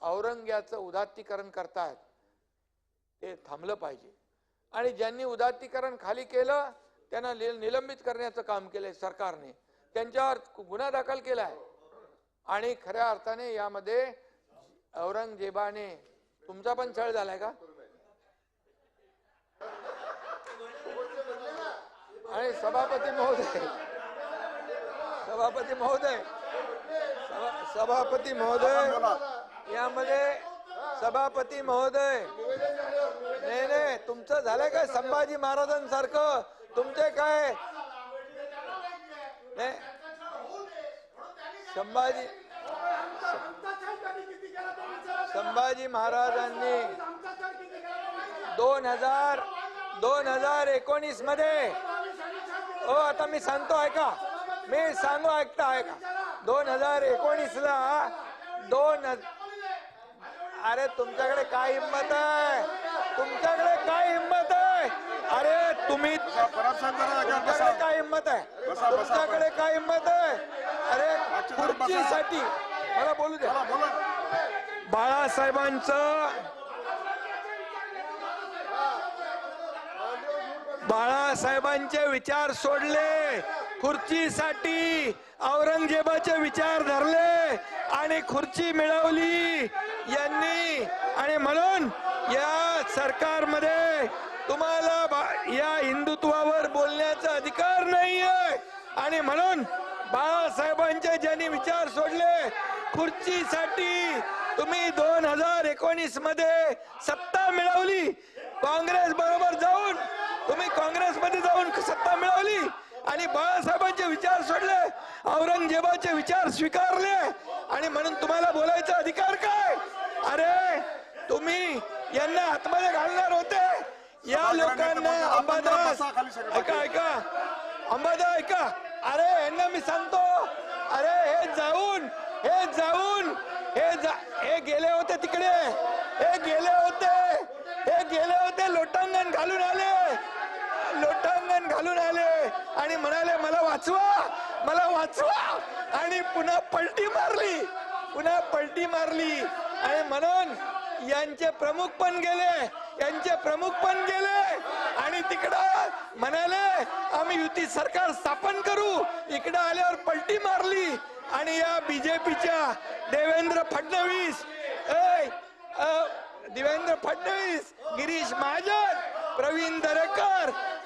औरंग्याचं उदात्तीकरण करतायत ते थांबलं पाहिजे. आणि ज्यांनी उदात्तीकरण खाली केलं त्यांना निलंबित करण्याचं काम केलंय सरकारने. त्यांच्यावर गुन्हा दाखल केलाय. आणि खऱ्या अर्थाने यामध्ये औरंगजेबाने तुमचा पण छळ झालाय का? आणि सभापती महोदय सभापती महोदय सभा- सभापती महोदय यामध्ये सभापती महोदय. नाही नाही तुमचं झालंय काय संभाजी महाराजांसारखं? तुमचे काय? नाही. संभाजी संभाजी महाराजांनी दोन हजार दोन हजार एकोणीसमध्ये हो आता मी सांगतो ऐका. मी सांगू ऐकता ऐका. दोन हजार एकोणीस ला दोन अरे तुमच्याकडे काय हिंमत आहे? तुमच्याकडे काय हिंमत आहे? अरे तुम्ही तुमच्याकडे काय हिंमत आहे? तुमच्याकडे काय हिंमत आहे? अरे खुर्चीसाठी. मला बोलू दे. चला, बाळासाहेबांचं बाळासाहेबांचे विचार सोडले. खुर्चीसाठी औरंगजेबाचे विचार धरले. आणि खुर्ची मिळवली यांनी. आणि म्हणून या सरकारमध्ये तुम्हाला बा- या हिंदुत्वावर बोलण्याचा अधिकार नाही आहे आणि म्हणून बाळासाहेबांचे ज्यांनी विचार सोडले खुर्चीसाठी तुम्ही दोन हजार एकोणीसमध्ये सत्ता मिळवली. काँग्रेस बरोबर जाऊन तुम्ही काँग्रेसमध्ये जाऊन सत्ता मिळवली. आणि बाळासाहेबांचे विचार सोडले औरंगजेबाचे विचार स्वीकारले आणि म्हणून तुम्हाला बोलायचा अधिकार काय? अरे तुम्ही यांना आतमध्ये घालणार होते. या लोकांना अंबादास ऐका ऐका. अंबादा ऐका. अरे यांना मी सांगतो. अरे हे जाऊन हे जाऊन हे जा हे गेले होते तिकडे. हे गेले होते. हे गेले होते लोटांगण घालून आले. घालून आले आणि म्हणाले मला वाचवा मला वाचवा. आणि पुन्हा पलटी मारली. पुन्हा पलटी मारली. आणि म्हणून यांचे प्रमुख पण गेले. यांचे प्रमुख पण गेले. आणि तिकडं म्हणाले आम्ही युती सरकार स्थापन करू. इकडं आल्यावर पलटी मारली. आणि या बीजेपीच्या देवेंद्र फडणवीस देवेंद्र फडणवीस गिरीश महाजन प्रवीण दरेकर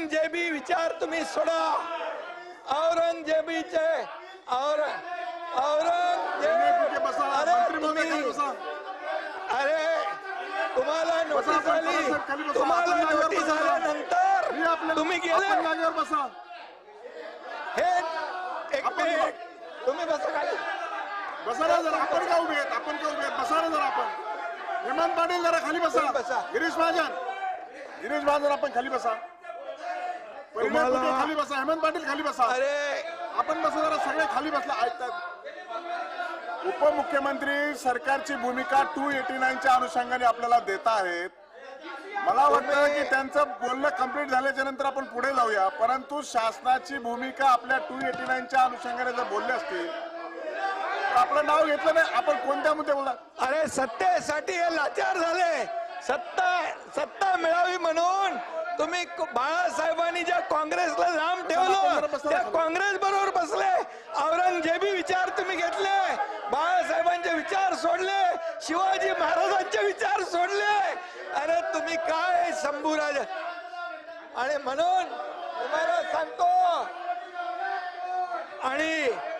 औरंगजेबी विचार तुम्ही सोडा. औरंगजेबीचे और. औरंगजेब अरे तुम्ही. अरे तुम्हाला नोटीस आली. तुम्हाला नोटीस आल्यानंतर तुम्ही गेले. जागेवर बसा. हे एक मिनिट. तुम्ही बसा खाली. बसा ना जरा. आपण का उभे आहेत आपण का उभे आहेत बसा ना जरा आपण. हेमंत पाटील जरा खाली बसा. बसा. गिरीश महाजन. गिरीश महाजन आपण खाली बसा. तुम्हाला- खाली बसा? हेमंत पाटील खाली बसा. अरे! आपण बसा जरा सगळे खाली बसला ऐकतात. उपमुख्यमंत्री सरकारची भूमिका टू एटी नाईनच्या अनुषंगाने आपल्याला देत आहेत. मला वाटतं की त्यांचं बोलणं कंप्लीट झाल्याच्यानंतर आपण पुढे जाऊया. परंतु शासनाची भूमिका आपल्या टू एटी नाईनच्या अनुषंगाने जर बोलले असतील तर आपलं नाव घेतलं नाही. आपण कोणत्या मुद्दे बोलणार? अरे सत्तेसाठी हे लाचार झाले. सत्ता सत्ता मिळावी म्हणून तुम्ही बाळासाहेबांनी ज्या काँग्रेसला लांब ठेवलं त्या. काँग्रेस बरोबर बसले. औरंगजेबी विचार तुम्ही घेतले. बाळासाहेबांचे विचार सोडले. शिवाजी महाराजांचे विचार सोडले. अरे तुम्ही काय शंभूराज आणि म्हणून तुम्हाला सांगतो. आणि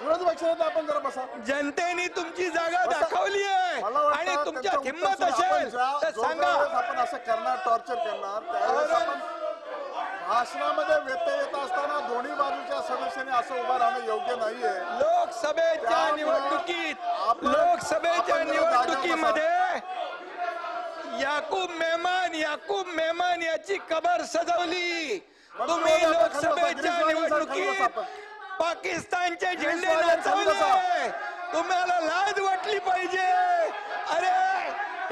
विरोधी पक्षाने आपण जरा बसा जनतेने तुमची जागा. दाखवली आहे मला वाटतं आणि तुमच्यात त्यांचं हिंमत उत्तर आपण असेल ज्या- तर जो सांगा आपण असं करणार टॉर्चर करणार त्यावेळेस अरे. आपण भाषणामध्ये व्यत्यय येत असताना दोन्ही बाजूच्या सदस्यांनी असं उभं राहणं योग्य नाहीये लोकसभेच्या त्यामुळं निवडणुकीत आपण- लोकसभेच्या आपण जरा जागेवर निवडणुकीमध्ये याकूब मेहमान याकूब मेहमान याची कबर सजवली तुम्ही आपण लोकसभेच्या खाली बसा, निवडणुकीत आपण. पाकिस्तानचे झेंडे नाचवले. तुम्हाला लाज वाटली पाहिजे. अरे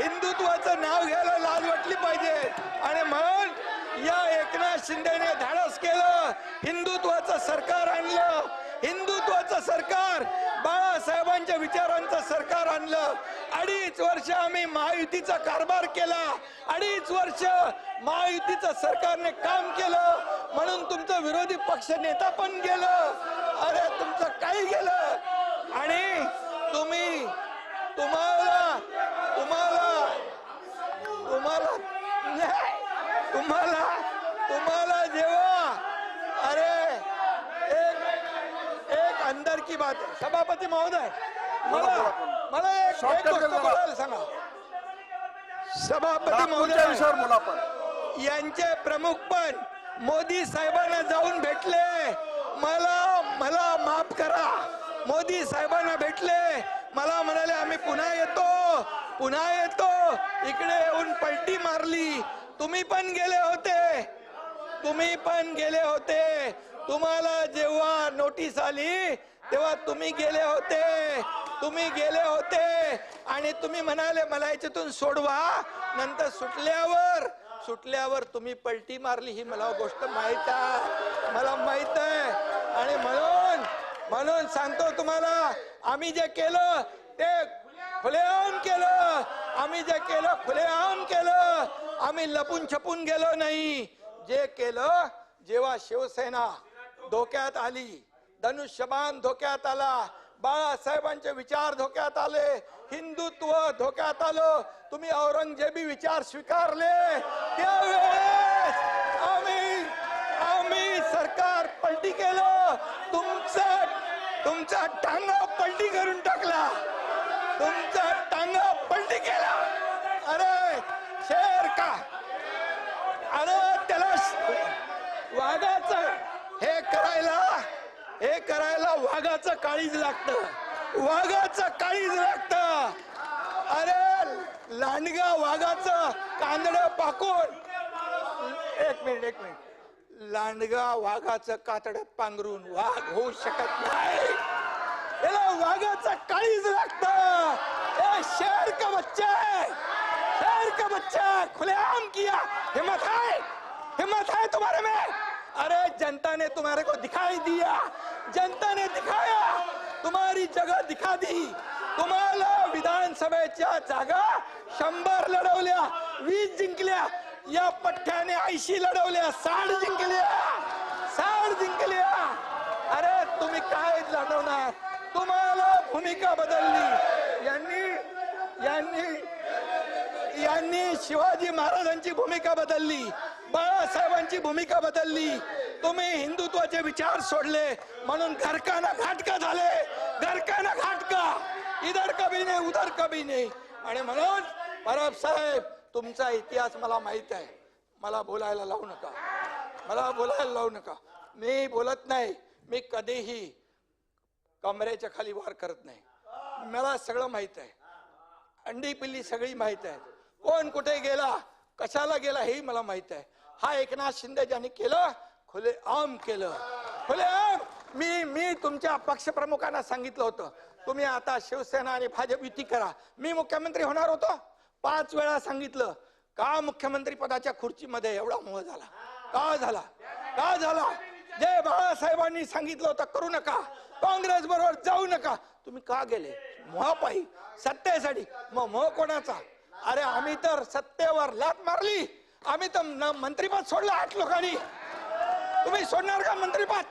हिंदुत्वाचं नाव घ्यायला लाज वाटली पाहिजे. आणि म्हणून या एकनाथ शिंदेने धाडस केलं. हिंदुत्वाचं सरकार आणलं. हिंदुत्वाचं सरकार बाळासाहेबांच्या विचारांचं सरकार आणलं. अडीच वर्ष आम्ही महायुतीचा कारभार केला. अडीच वर्ष महायुतीचं सरकारने काम केलं. म्हणून तुमचं विरोधी पक्ष नेता पण गेलं. अरे तुमचं काही गेलं आणि तुम्ही तुम्हाला तुम्हाला तुम्हाला तुम्हाला तुम्हाला जेव्हा अरे एक एक अंदर की बात आहे. सभापती महोदय मला मला एक गोष्ट. बोलायला सांगा सभापती महोदय यांचे प्रमुख पण मोदी साहेबांना जाऊन भेटले मला मला माफ करा. मोदी साहेबांना भेटले. मला म्हणाले आम्ही पुन्हा येतो. पुन्हा येतो. इकडे येऊन पलटी मारली. तुम्ही पण गेले होते. तुम्ही पण गेले होते. तुम्हाला जेव्हा नोटीस आली तेव्हा तुम्ही गेले होते. तुम्ही गेले होते. आणि तुम्ही म्हणाले मला याच्यातून सोडवा. नंतर सुटल्यावर सुटल्यावर तुम्ही पलटी मारली ही मला गोष्ट माहीत आहे. मला माहीत आहे. आणि म्हणून म्हणून सांगतो तुम्हाला आम्ही जे केलं ते फुलेआम केलं. आम्ही जे केलं फुलेआम केलं. आम्ही लपून छपून गेलो नाही. जे केलं जेव्हा शिवसेना धोक्यात आली धनुष्यबाण धोक्यात आला बाळासाहेबांचे विचार धोक्यात आले हिंदुत्व धोक्यात आलं तुम्ही औरंगजेबी विचार स्वीकारले त्यावेळेस आम्ही आम्ही सरकार पलटी केलं. तुमचं तुमचा टांगा पलटी करून टाकला. तुमचा टांगा पलटी केला. अरे शेर का? अरे त्याला वाघाच वाघाचं हे करायला हे करायला वाघाचं काळीज लागत. वाघाचं काळीज लागत. अरे लांडगा वाघाचं कांदड पाकून. एक मिनिट एक मिनिट. लांडगा वाघाचं कातड पांघरून वाघ होऊ शकत नाही. याला वाघाचं काळीज लागत. शेर का बच्चा शेर का बच्चा खुलेआम किया। हिम्मत है? हिम्मत है तुम्हारे में? अरे जनता ने तुम्हारे को दिखाई दिया। जनता ने दिखाया। तुम्हारी जगह दिखा दी। तुम्हाला विधानसभेच्या जागा शंभर लढवल्या वीस जिंकल्या या पठ्ठ्याने ऐशी लढवल्या. साड जिंकल्या. साड जिंकल्या. अरे तुम्ही काय लढवणार तुम्हाला भूमिका बदलली. यांनी यांनी यांनी शिवाजी महाराजांची भूमिका बदलली. बाळासाहेबांची भूमिका बदलली. तुम्ही हिंदुत्वाचे विचार सोडले. म्हणून घरकाना घाटका झाले. घरकाना घाटका. इधर कभी नाही उधर कभी नाही. आणि म्हणून परब साहेब तुमचा इतिहास मला माहीत आहे. मला बोलायला लावू नका. मला बोलायला लावू नका. मी बोलत नाही. मी कधीही कमरेच्या खाली वार करत नाही. मला सगळं माहीत आहे. अंडी पिल्ली सगळी माहीत आहे कोण कुठे गेला कशाला गेला हेही मला माहीत आहे. हा एकनाथ शिंदे ज्यांनी केलं खुले आम केलं. खुले आम! मी मी तुमच्या पक्षप्रमुखांना सांगितलं होतं. तुम्ही आता शिवसेना आणि भाजप युती करा. मी मुख्यमंत्री होणार होतो. पाच वेळा सांगितलं का मुख्यमंत्री पदाच्या खुर्चीमध्ये एवढा मोह झाला? का झाला? का झाला? जे बाळासाहेबांनी सांगितलं होतं करू नका. काँग्रेस बरोबर जाऊ नका. तुम्ही का गेले? मोहापायी. सत्तेसाठी. मग मोह कोणाचा? अरे आम्ही तर सत्तेवर लात मारली. आम्ही तर न- मंत्रीपद सोडलं आठ लोकांनी. तुम्ही सोडणार का मंत्रीपद?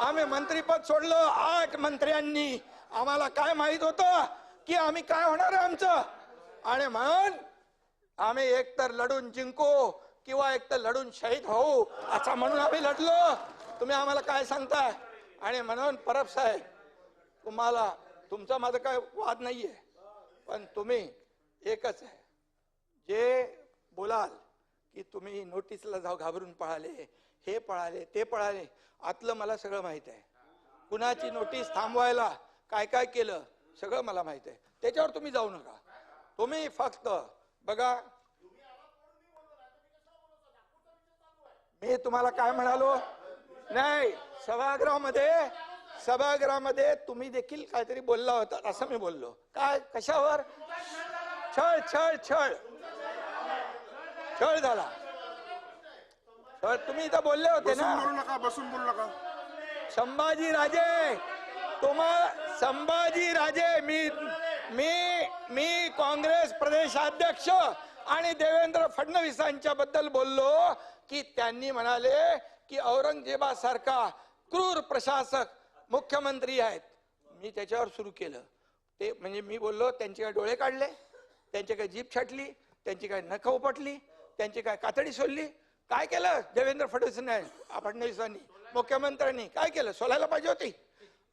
आम्ही मंत्रीपद सोडलं आठ मंत्र्यांनी. आम्हाला काय माहीत होतं की आम्ही काय होणार आहे आमचं? आणि म्हणून आम्ही एकतर लढून जिंकू किंवा एकतर लढून शहीद होऊ असं म्हणून आम्ही लढलो. तुम्ही आम्हाला काय सांगताय? आणि म्हणून परब साहेब तुम्हाला तुमचा माझा काय वाद नाहीये पण तुम्ही एकच आहे. जे बोलाल की तुम्ही नोटीसला जाऊ घाबरून पळाले हे पळाले ते पळाले आतलं मला सगळं माहीत आहे. कुणाची नोटीस थांबवायला काय काय केलं सगळं मला माहीत आहे. त्याच्यावर तुम्ही जाऊ नका. तुम्ही फक्त बघा. मी तुम्हाला काय म्हणालो? नाही सभागृहामध्ये सभागृहामध्ये तुम्ही देखील काहीतरी बोलला होता असं मी बोललो. काय कशावर? छळ छळ छळ. छळ झाला. छळ तुम्ही इथं बोलले होते ना? बोलू नका बसून बोलू नका. संभाजी राजे तुम्हा संभाजी राजे मी मी मी काँग्रेस प्रदेशाध्यक्ष आणि देवेंद्र फडणवीसांच्या बद्दल बोललो की त्यांनी म्हणाले की औरंगजेबासारखा क्रूर प्रशासक मुख्यमंत्री आहेत. मी त्याच्यावर सुरू केलं. ते म्हणजे मी बोललो त्यांचे काय डोळे काढले त्यांची काय जीप छाटली त्यांची काय नख उपटली त्यांची काय कातडी सोडली काय केलं देवेंद्र फडणवीसांनी फडणवीसांनी मुख्यमंत्र्यांनी काय केलं? सोलायला पाहिजे होती.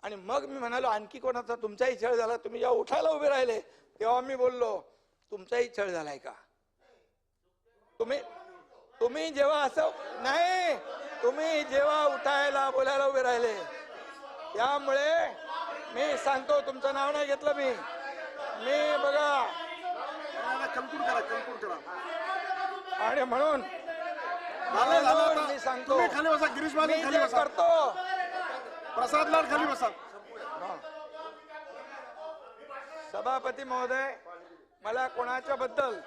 आणि मग मी म्हणालो आणखी कोणाचा तुमचाही छळ झाला? तुम्ही जेव्हा उठायला उभे राहिले तेव्हा मी बोललो तुमचाही छळ झालाय का? तुम्ही तुम्ही जेव्हा असं नाही तुम्ही जेव्हा उठायला बोलायला उभे राहिले त्यामुळे मी सांगतो तुमचं नाव नाही घेतलं मी. मी बघा. आणि म्हणून. मी सांगतो करतो प्रसाद लाड खाली बसा. सभापती महोदय मला कोणाच्या बद्दल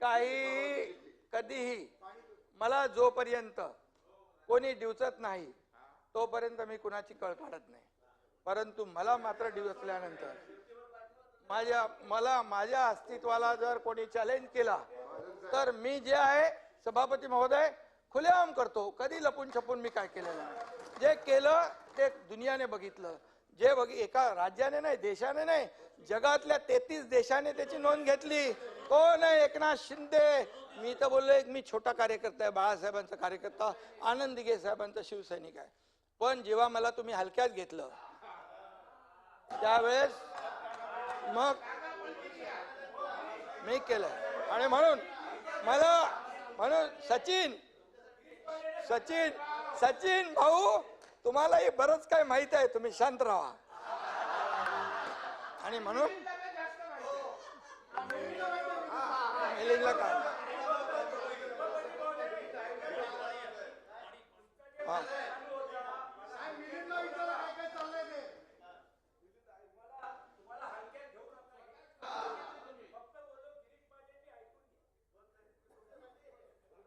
काही कधीही मला जोपर्यंत कोणी दिवचत नाही तोपर्यंत मी कुणाची कळ काढत नाही. परंतु मला मात्र दिवसल्यानंतर माझ्या मला माझ्या अस्तित्वाला जर कोणी चॅलेंज केला तर मी जे आहे सभापती महोदय खुलेआम करतो. कधी लपून छपून मी काय केलेलं नाही. जे केलं ते दुनियाने बघितलं. जे बघ एका राज्याने नाही देशाने नाही जगातल्या तेहतीस देशाने त्याची नोंद घेतली. हो कोण आहे एकनाथ शिंदे. मी तर बोललो एक मी छोटा कार्यकर्ता आहे बाळासाहेबांचा कार्यकर्ता आनंद दिघे साहेबांचा शिवसैनिक आहे. पण जेव्हा मला तुम्ही हलक्यात घेतलं त्यावेळेस मग मी केलं. आणि म्हणून मला म्हणून सचिन सचिन सचिन भाऊ तुम्हालाही बरंच काही माहीत आहे तुम्ही शांत राहा. आणि म्हणून? मेलिंगला काय हा.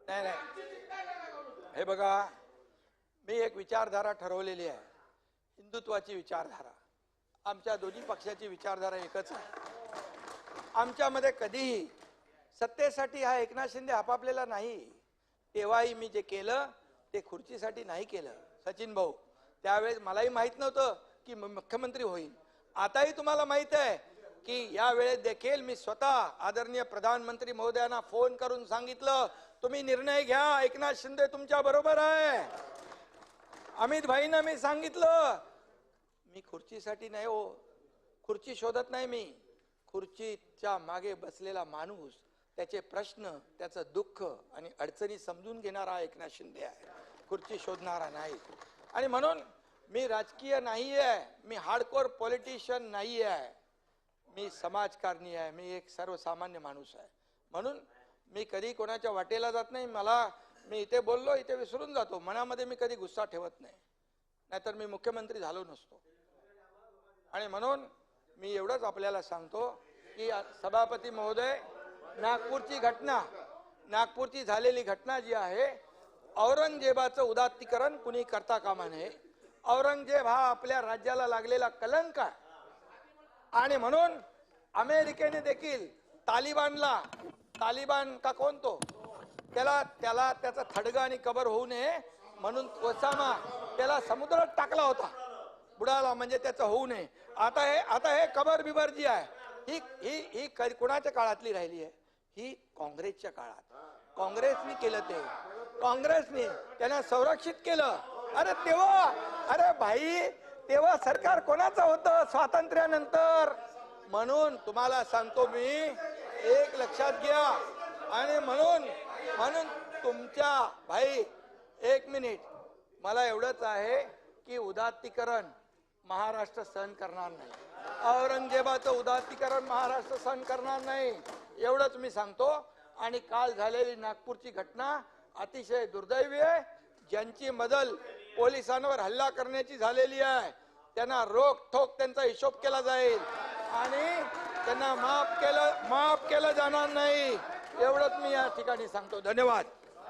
नाही नाही हे बघा मी एक विचारधारा ठरवलेली आहे. हिंदुत्वाची विचारधारा. आमच्या दोन्ही पक्षाची विचारधारा एकच आहे. आमच्यामध्ये कधीही सत्तेसाठी हा एकनाथ शिंदे आपापलेला नाही. तेव्हाही मी जे केलं ते खुर्चीसाठी नाही केलं. सचिन भाऊ त्यावेळेस मलाही माहीत नव्हतं की मुख्यमंत्री होईल. आताही तुम्हाला माहीत आहे की यावेळेस देखील मी स्वतः आदरणीय प्रधानमंत्री महोदयांना फोन करून सांगितलं तुम्ही निर्णय घ्या एकनाथ शिंदे तुमच्या बरोबर आहे. अमित भाईंना मी सांगितलं मी खुर्चीसाठी नाही हो खुर्ची शोधत नाही मी. खुर्चीच्या मागे बसलेला माणूस त्याचे प्रश्न त्याचं दुःख आणि अडचणी समजून घेणारा एकनाथ शिंदे आहे. खुर्ची शोधणारा नाही. आणि म्हणून मी राजकीय नाही आहे मी हार्डकोर पॉलिटिशियन नाही आहे मी समाजकारणी आहे मी एक सर्वसामान्य माणूस आहे. म्हणून मी कधी कोणाच्या वाटेला जात नाही मला मी इथे बोललो इथे विसरून जातो मनामध्ये मी कधी गुस्सा ठेवत नाही. नाहीतर मी मुख्यमंत्री झालो नसतो. आणि म्हणून मी एवढंच आपल्याला सांगतो की सभापती महोदय नागपूरची घटना नागपूरची झालेली घटना जी आहे औरंगजेबाचं उदात्तीकरण कुणी करता कामा नये. औरंगजेब हा आपल्या राज्याला लागलेला कलंक आहे. आणि म्हणून अमेरिकेने देखील तालिबानला तालिबान का कोण तो? त्याला त्याला त्याचा थडगा आणि कबर होऊ नये म्हणून ओसामा त्याला समुद्रात टाकला होता. बुडाला म्हणजे त्याचं होऊ नये. आता हे आता हे कबर बिबर जी आहे. ही ही ही कुणाच्या काळातली राहिली आहे? ही काँग्रेसच्या काळात. काँग्रेसने केलं ते. काँग्रेसने त्यांना संरक्षित केलं. अरे तेव्हा अरे भाई तेव्हा सरकार कोणाचं होतं? स्वातंत्र्यानंतर. म्हणून तुम्हाला सांगतो मी एक लक्षात घ्या. आणि म्हणून म्हणून तुमच्या भाई एक मिनिट. मला एवढंच आहे की उदात्तीकरण महाराष्ट्र सहन करणार नाही. औरंगजेबाचं उदात्तीकरण महाराष्ट्र सहन करणार नाही. एवढंच मी सांगतो. आणि काल झालेली नागपूरची घटना अतिशय दुर्दैवी आहे. ज्यांची मदल पोलिसांवर हल्ला करण्याची झालेली आहे. त्यांना रोख ठोक त्यांचा हिशोब केला जाईल. आणि त्यांना माफ केलं माफ केलं जाणार नाही. एवढंच मी या ठिकाणी सांगतो. धन्यवाद.